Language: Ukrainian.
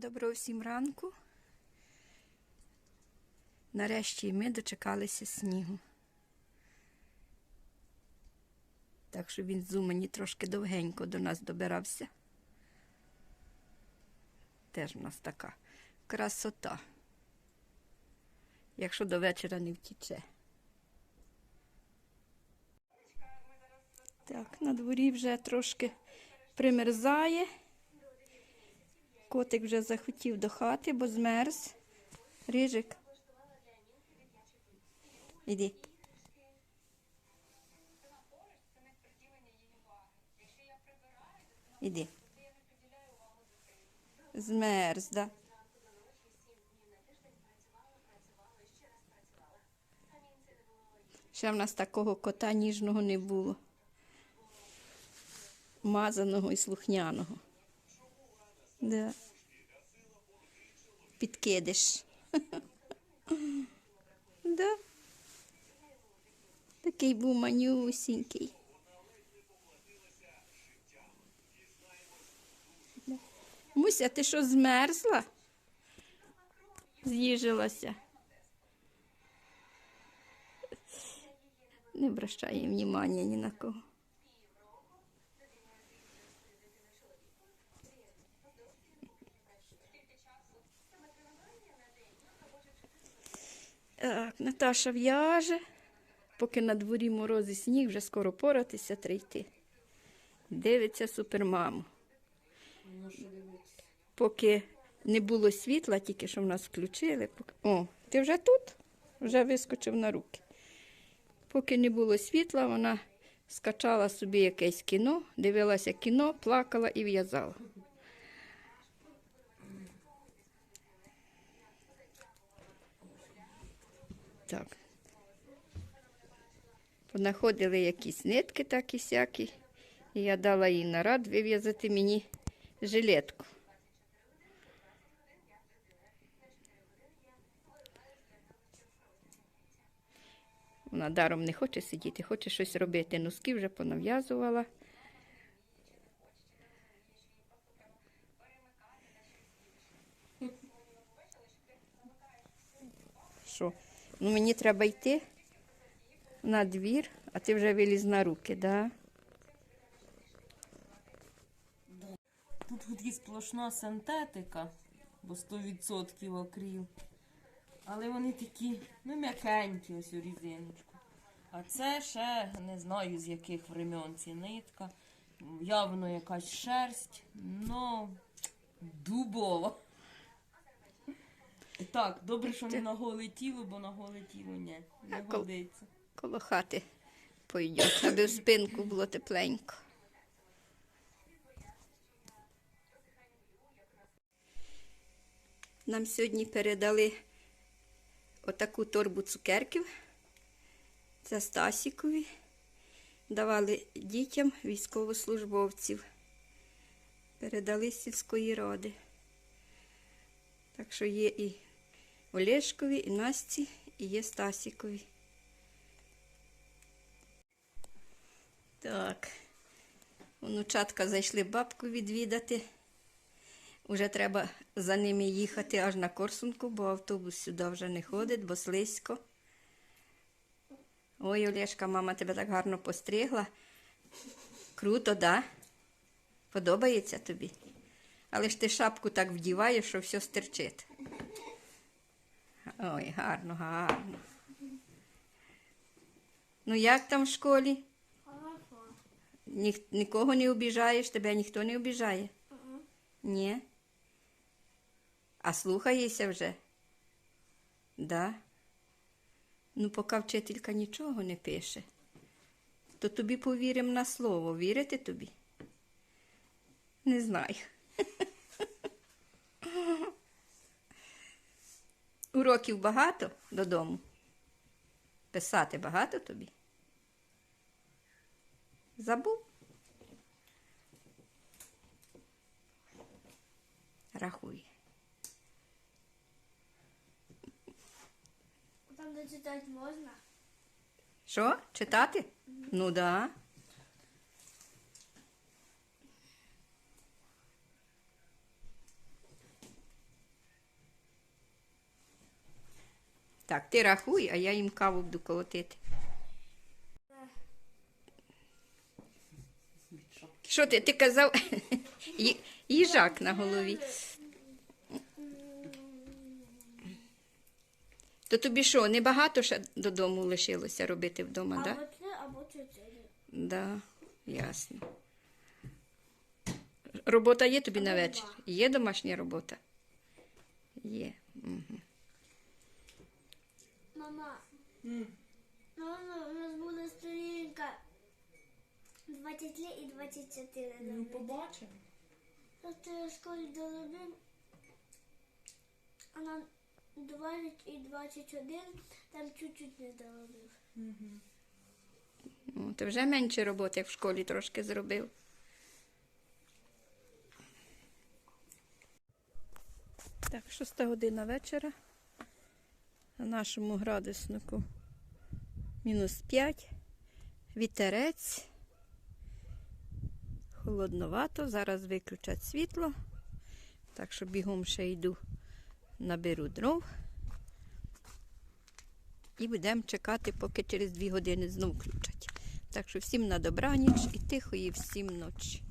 Доброго всім ранку. Нарешті ми дочекалися снігу. Так що він з Умані трошки довгенько до нас добирався. Теж в нас така красота. Якщо до вечора не втіче. Так, на дворі вже трошки примерзає. Котик вже захотів до хати, бо змерз. Рижик. Іди. Іди. Змерз, да? Ще в нас такого кота ніжного не було. Мазаного і слухняного. Да. Підкидиш. да. Такий був манюсінький. Муся, ти що змерзла? З'їжилася. Не обращає внимання ні на кого. Так, Наташа в'яже, поки на дворі морози сніг, вже скоро поратися йти. Дивиться супермаму. Поки не було світла, тільки що в нас включили. поки- О, ти вже тут? Вже вискочив на руки. Поки не було світла, вона скачала собі якесь кіно, дивилася кіно, плакала і в'язала. Так. Понаходили якісь нитки такі сякі. І я дала їй нарад вив'язати мені жилетку. Вона даром не хоче сидіти, хоче щось робити. Носки вже понав'язувала. Що? Ну, мені треба йти на двір, а ти вже виліз на руки, да? Тут хоч сплошна синтетика, бо 100% акрил. Але вони такі, ну, м'якенькі ось у різиночку. А це ще не знаю з яких времен ці нитка. Явно якась шерсть, ну дубова. Так, добре, що не на голе тіло, бо на голе тіло ні, не А кол- годиться. Коло хати пойдет, аби в спинку було тепленько. Нам сьогодні передали отаку торбу цукерків. Це Стасікові. Давали дітям військовослужбовців. Передали з сільської ради. Так що є і Олешкові, і Насті, і є Стасікові. Так. Онучатка зайшли бабку відвідати. Уже треба за ними їхати аж на Корсунку, бо автобус сюди вже не ходить, бо слизько. Ой, Олешка, мама тебе так гарно постригла. Круто, да? Подобається тобі? Але ж ти шапку так вдіваєш, що все стерчить. Ой, гарно, гарно. Ну як там в школі? Ніх, нікого не обіжаєш, тебе ніхто не обіжає? Ні. А слухаєшся вже? Да. Ну, поки вчителька нічого не пише, то тобі повіримо на слово. Вірити тобі? Не знаю. Уроків багато додому? Писати багато тобі? Забув? Рахуй. Там дочитати можна? Що? Читати? Ну да. Так, ти рахуй, а я їм каву буду колотити. Що ти? Ти казав їжак на голові. То тобі що, небагато ще додому лишилося робити вдома, так? Да? Або три, або чотири. Да, ясно. Робота є тобі на вечір? Є домашня робота? Є. Угу. Мама. Мама, у нас буде сторінка 23 і 24. Ну, побачимо. Просто я в школі доробив. А на 20 і 21 там чуть-чуть не доробив. Ну, ти вже менше роботи як в школі трошки зробив. Так, шоста година вечора. На нашому градуснику мінус 5. Вітерець. Холодновато. Зараз виключать світло. Так що бігом ще йду, наберу дров. І будемо чекати, поки через дві години знов включать. Так що всім на добраніч і тихої всім ночі.